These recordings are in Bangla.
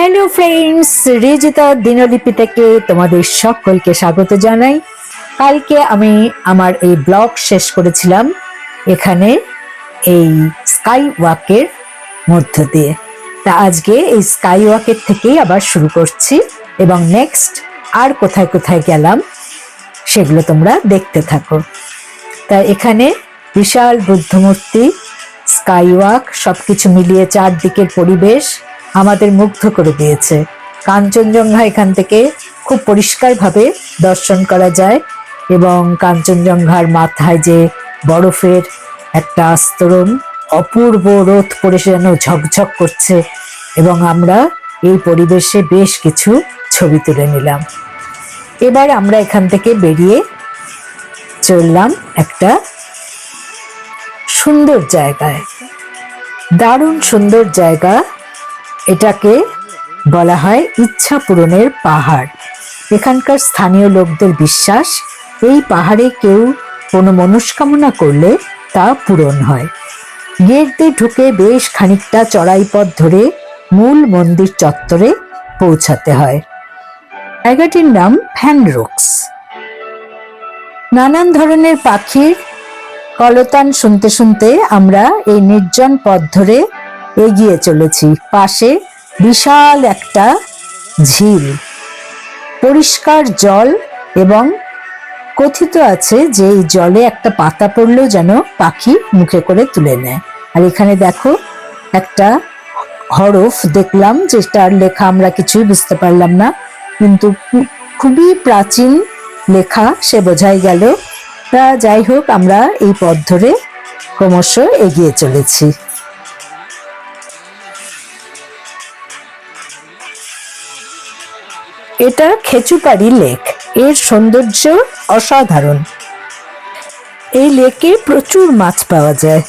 হ্যালো ফ্রেন্ডস রিজিতা দিনলিপি থেকে তোমাদের সকলকে স্বাগত জানাই। কালকে আমি আমার এই ব্লগ শেষ করেছিলাম এখানে এই স্কাই ওয়াকের মধ্য দিয়ে। তা আজকে এই স্কাই ওয়াকের থেকেই আবার শুরু করছি এবং নেক্সট আর কোথায় কোথায় গেলাম সেগুলো তোমরা দেখতে থাকো। তা এখানে বিশাল বুদ্ধমূর্তি স্কাই ওয়াক সবকিছু মিলিয়ে চারদিকের পরিবেশ আমাদের মুগ্ধ করে দিয়েছে। কাঞ্চনজঙ্ঘা এখান থেকে খুব পরিষ্কারভাবে দর্শন করা যায় এবং কাঞ্চনজঙ্ঘার মাথায় যে বরফের একটা আস্তরণ অপূর্ব রোদ পড়ে যেন ঝকঝক করছে এবং আমরা এই পরিবেশে বেশ কিছু ছবি তুলে নিলাম। এবার আমরা এখান থেকে বেরিয়ে চললাম একটা সুন্দর জায়গায়। দারুণ সুন্দর জায়গা এটাকে বলা হয় ইচ্ছা পূরণের পাহাড়। এখানকার স্থানীয় লোকদের বিশ্বাস, এই পাহাড়ে কেউ কোনো মনস্কামনা করলে তা পূরণ হয়। গেট দিয়ে ঢুকে বেশ খানিকটা চড়াই পথ ধরে মূল মন্দির চত্বরে পৌঁছাতে হয়। জায়গাটির নাম ফ্যানরুক্স। নানান ধরনের পাখির কলতান শুনতে শুনতে আমরা এই নির্জন পথ ধরে এগিয়ে চলেছি। পাশে বিশাল একটা ঝিল। পরিষ্কার জল এবং কথিত আছে যে এই জলে একটা পাতা পড়লেও যেন পাখি মুখে করে তুলে নেয়। আর এখানে দেখো একটা হরফ দেখলাম যেটার লেখা আমরা কিছুই বুঝতে পারলাম না। কিন্তু খুবই প্রাচীন লেখা, সে বোঝাই গেল। তা যাই হোক, আমরা এই পথ ধরে ক্রমশ এগিয়ে চলেছি। এটা খেচুপাড়ি লেক। এর সৌন্দর্য অসাধারণ। এই লেকে প্রচুর মাছ পাওয়া যায়।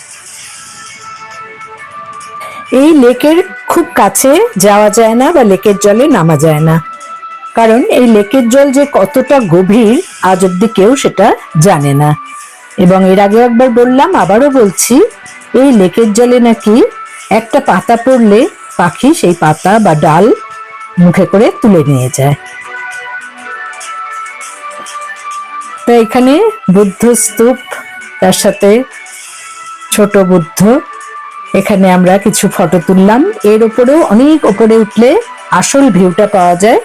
এই লেকের খুব কাছে যাওয়া যায় না বা লেকের জলে নামা যায় না। কারণ এই লেকের জল যে কতটা গভীর, আজ অব্দি কেউ সেটা জানে না। এবং এর আগে একবার বললাম, আবারও বলছি, এই লেকের জলে নাকি একটা পাতা পড়লে পাখি সেই পাতা বা ডাল মুখে করে তুলে নিয়ে যায়। তো এখানে বুদ্ধ স্তূপ, তার সাথে ছোট বুদ্ধ। এখানে আমরা কিছু ফটো তুললাম। এর উপরেও অনেক উপরে উঠলে আসল ভিউটা পাওয়া যায়।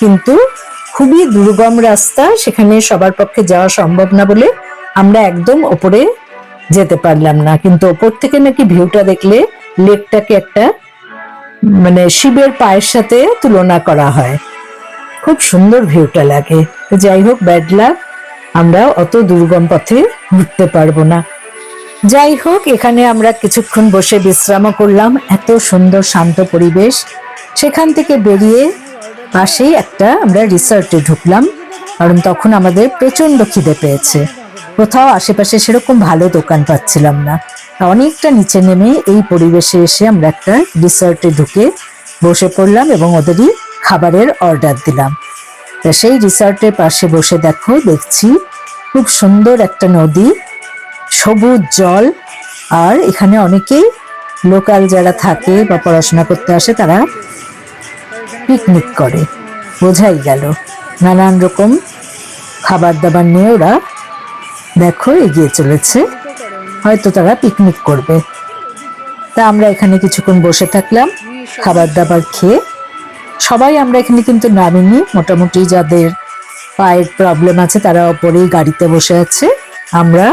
কিন্তু খুবই দুর্গম রাস্তা, সেখানে সবার পক্ষে যাওয়া সম্ভব না বলে আমরা একদম ওপরে যেতে পারলাম না। কিন্তু ওপর থেকে নাকি ভিউটা দেখলে লেকটাকে একটা মানে শিবের পায়ের সাথে তুলনা করা হয়। খুব সুন্দর ভিউটা লাগে। যাই হোক ব্যাড লাক আমরা অত দুর্গম পথে ঘুরতে পারব না। যাই হোক, এখানে আমরা কিছুক্ষণ বসে বিশ্রামও করলাম। এত সুন্দর শান্ত পরিবেশ। সেখান থেকে বেরিয়ে পাশেই একটা আমরা রিসর্টে ঢুকলাম, কারণ তখন আমাদের প্রচণ্ড খিদে পেয়েছে। কোথাও আশেপাশে সেরকম ভালো দোকান পাচ্ছিলাম না। অনেকটা নিচে নেমে এই পরিবেশে এসে আমরা একটা রিসর্টে ঢুকে বসে পড়লাম এবং ওদেরই খাবারের অর্ডার দিলাম। তা সেই রিসর্টের পাশে বসে দেখো, দেখছি খুব সুন্দর একটা নদী, সবুজ জল, আর এখানে অনেকেই লোকাল যারা থাকে বা পড়াশোনা করতে আসে তারা পিকনিক করে। বোঝাই গেল, নানান রকম খাবার দাবার নিয়ে ওরা দেখো এগিয়ে চলেছে। হয়তো তারা পিকনিক করবে। তা আমরা এখানে কিছুক্ষণ বসে থাকলাম, খাবার দাবার খেয়ে। সবাই আমরা এখানে কিন্তু নামিনি, মোটামুটি যাদের পায়ের প্রবলেম আছে তারা ওপরেই গাড়িতে বসে আছে। আমরা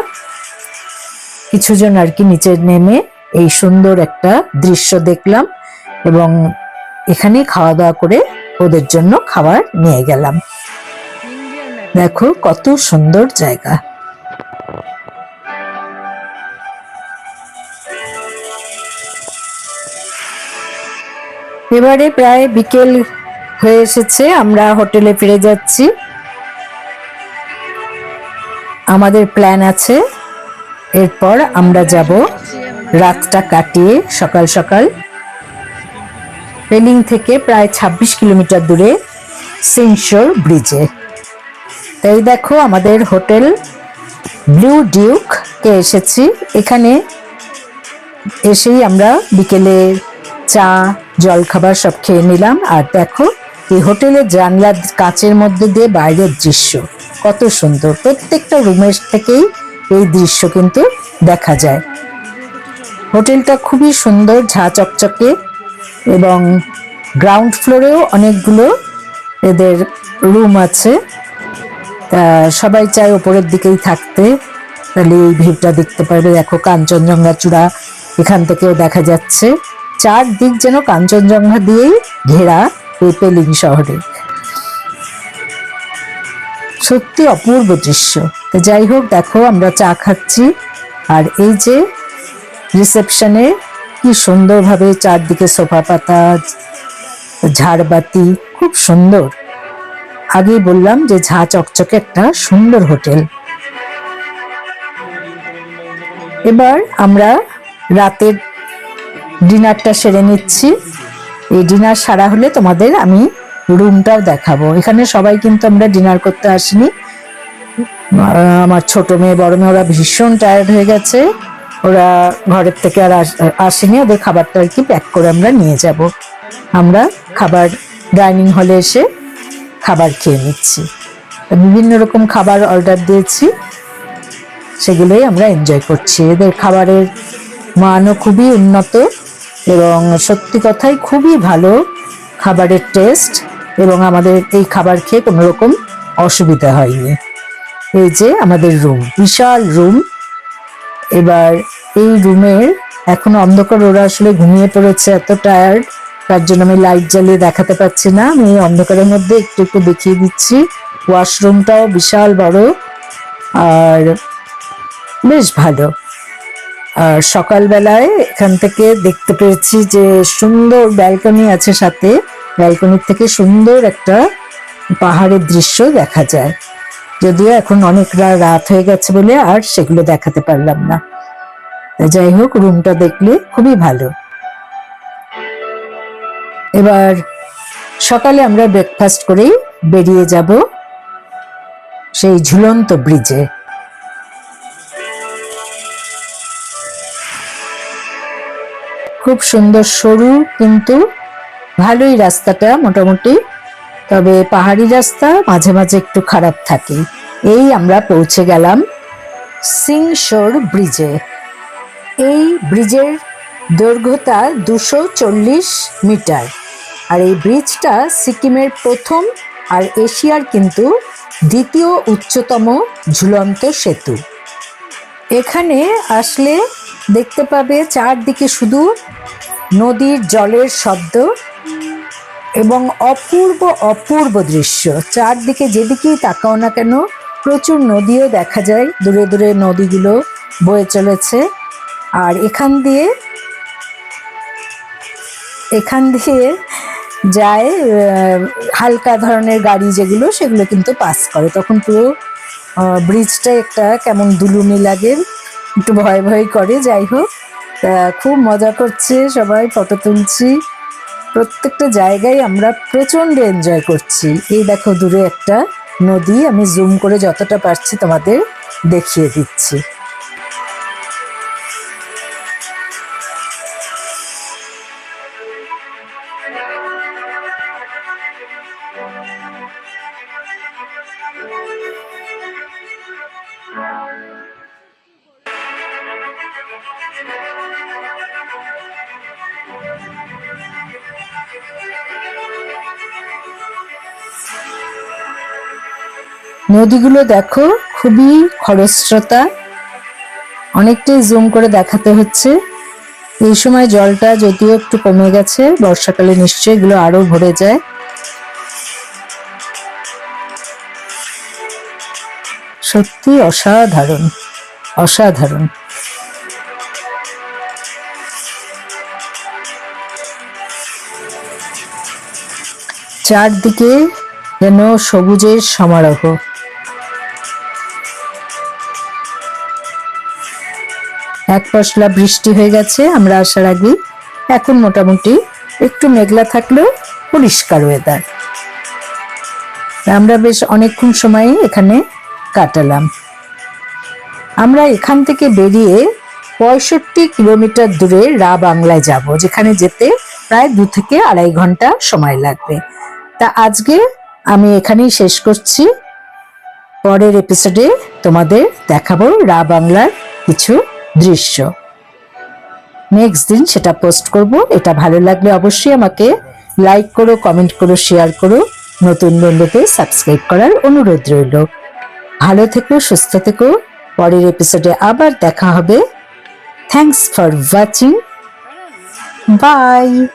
কিছুজন আর কি নিচে নেমে এই সুন্দর একটা দৃশ্য দেখলাম এবং এখানে খাওয়া দাওয়া করে ওদের জন্য খাবার নিয়ে গেলাম। দেখো কত সুন্দর জায়গা। এবারে প্রায় বিকেল হয়ে এসেছে, আমরা হোটেলে ফিরে যাচ্ছি। আমাদের প্ল্যান আছে, এরপর আমরা যাব রাতটা কাটিয়ে সকাল সকাল। রেলিং থেকে প্রায় ২৬ কিলোমিটার দূরে সিনশোর ব্রিজে। তাই দেখো আমাদের হোটেল ব্লু ডিউক কে এসেছি। এখানে এসেই আমরা বিকেলে চা জলখাবার সব খেয়ে নিলাম। আর দেখো, এই হোটেলের জানলার কাচের মধ্যে দিয়ে বাইরের দৃশ্য। কত সুন্দর। প্রত্যেকটা রুমের থেকেই এই দৃশ্য কিন্তু দেখা যায়। হোটেলটা খুবই সুন্দর, ঝা চকচকে এবং গ্রাউন্ড ফ্লোরেও অনেকগুলো এদের রুম আছে। সবাই চায় ওপরের দিকেই থাকতে। তাহলে এই ভিউটা দেখতে পারবে। দেখো কাঞ্চনজঙ্ঘা চূড়া এখান থেকেও দেখা যাচ্ছে। চারদিক যেন কাঞ্চনজঙ্ঘা দিয়েই ঘেরা এই পেলিং শহরে। সত্যি অপূর্ব দৃশ্য। তো যাই হোক, দেখো, আমরা চা খাচ্ছি। আর এই যে রিসেপশনে কি সুন্দরভাবে চারদিকে সোফা পাতা, ঝাড়বাতি, খুব সুন্দর। আগেই বললাম যে ঝা চকচকে একটা সুন্দর হোটেল। এবার আমরা রাতের ডিনারটা সেরে নিচ্ছি। এই ডিনার সারা হলে তোমাদের আমি রুমটাও দেখাবো। এখানে সবাই কিন্তু আমরা ডিনার করতে আসিনি। আমার ছোট মেয়ে, বড় মেয়ে, ওরা ভীষণ টায়ার্ড হয়ে গেছে। ওরা ঘরের থেকে আর আস- আসেনি। ওদের খাবারটা আর কি প্যাক করে আমরা নিয়ে যাব। আমরা খাবার ডাইনিং হলে এসে খাবার খেয়ে নিচ্ছি। বিভিন্ন রকম খাবার অর্ডার দিয়েছি। সেগুলোই আমরা এনজয় করছি। এদের খাবারের মানও খুবই উন্নত। এবং সত্যি কথাই খুবই ভালো খাবারের টেস্ট এবং আমাদের এই খাবার খেয়ে কোনো রকম অসুবিধা হয়নি। এই যে আমাদের রুম বিশাল রুম এবার এই রুমের এখনও অন্ধকার, ওরা আসলে ঘুমিয়ে পড়েছে, এত টায়ার্ড তার জন্য আমি লাইট জ্বালিয়ে দেখাতে পাচ্ছি না। আমি অন্ধকারের মধ্যে একটু একটু দেখিয়ে দিচ্ছি। ওয়াশরুমটাও বিশাল বড়। আর বেশ ভালো। আর সকালবেলায় এখান থেকে দেখতে পেয়েছি যে সুন্দর ব্যালকনি আছে সাথে। ব্যালকনির থেকে সুন্দর একটা পাহাড়ের দৃশ্য দেখা যায়। যদিও এখন অনেকরা রাত হয়ে গেছে বলে আর সেগুলো দেখাতে পারলাম না। যাই হোক, রুমটা দেখলে খুবই ভালো। এবার সকালে আমরা ব্রেকফাস্ট করেই বেরিয়ে যাব সেই ঝুলন্ত ব্রিজে খুব সুন্দর সরু কিন্তু ভালোই রাস্তাটা মোটামুটি। তবে পাহাড়ি রাস্তা মাঝে মাঝে একটু খারাপ থাকে। এই আমরা পৌঁছে গেলাম সিংশোর ব্রিজে। এই ব্রিজের দৈর্ঘ্যতা দুশো চল্লিশ মিটার। আর এই ব্রিজটা সিকিমের প্রথম আর এশিয়ার কিন্তু দ্বিতীয় উচ্চতম ঝুলন্ত সেতু। এখানে আসলে দেখতে পাবে চারদিকে শুধু নদীর জলের শব্দ এবং অপূর্ব অপূর্ব দৃশ্য। চারদিকে যেদিকেই তাকাও না কেন, প্রচুর নদীও দেখা যায়। দূরে দূরে নদীগুলো বয়ে চলেছে। আর এখান দিয়ে এখান দিয়ে যায় হালকা ধরনের গাড়ি যেগুলো, সেগুলো কিন্তু পাস করে। তখন পুরো ব্রিজটা একটা কেমন দুলুনি লাগে। একটু ভয় ভয় করে, যাই হোক। খুব মজা করছে সবাই, ফটো তুলছি। প্রত্যেকটা জায়গায় আমরা প্রচণ্ড এনজয় করছি। এই দেখো দূরে একটা নদী, আমি জুম করে যতটা পারছি তোমাদের দেখিয়ে দিচ্ছি। নদীগুলো দেখো, খুবই খরস্রোতা। অনেকটাই জুম করে দেখাতে হচ্ছে। এই সময় জলটা যদিও একটু কমে গেছে, বর্ষাকালে নিশ্চয়ই এগুলো আরও ভরে যায়। সত্যি অসাধারণ অসাধারণ। চারদিকে যেন সবুজের সমারোহ। এক পশলা বৃষ্টি হয়ে গেছে, আমরা আসার আগে এখন মোটামুটি একটু মেঘলা থাকলেও পরিষ্কার ওয়েদার আমরা বেশ অনেকক্ষণ সময় এখানে কাটালাম। আমরা এখান থেকে বেরিয়ে পঁয়ষট্টি কিলোমিটার দূরে রা বাংলায় যাব, যেখানে যেতে প্রায় দু থেকে আড়াই ঘণ্টা সময় লাগবে। তা আজকে আমি এখানেই শেষ করছি। পরের এপিসোডে তোমাদের দেখাবো রা বাংলার কিছু দৃশ্য। নেক্সট দিন সেটা পোস্ট করব। এটা ভালো লাগলে অবশ্যই আমাকে লাইক করো কমেন্ট করো শেয়ার করো। নতুন বন্ধুকে সাবস্ক্রাইব করার অনুরোধ রইল। ভালো থেকো, সুস্থ থেকো। পরের এপিসোডে আবার দেখা হবে। Thanks for watching by